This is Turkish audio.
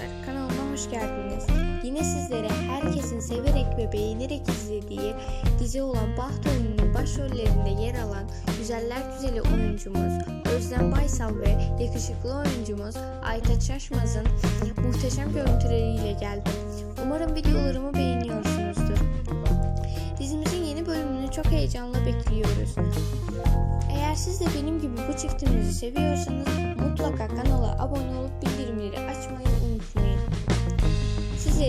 arkadaşlar, kanalıma hoş geldiniz. Yine sizlere herkesin severek ve beğenerek izlediği dizi olan Baht Oyunu'nun başrollerinde yer alan güzeller güzeli oyuncumuz Özlem Baysal ve yakışıklı oyuncumuz Aytaç Şaşmaz'ın muhteşem görüntüleriyle geldim. Umarım videolarımı beğeniyorsunuzdur. Dizimizin yeni bölümünü çok heyecanla bekliyoruz. Eğer siz de benim gibi bu çiftimizi seviyorsanız mutlaka kanala abone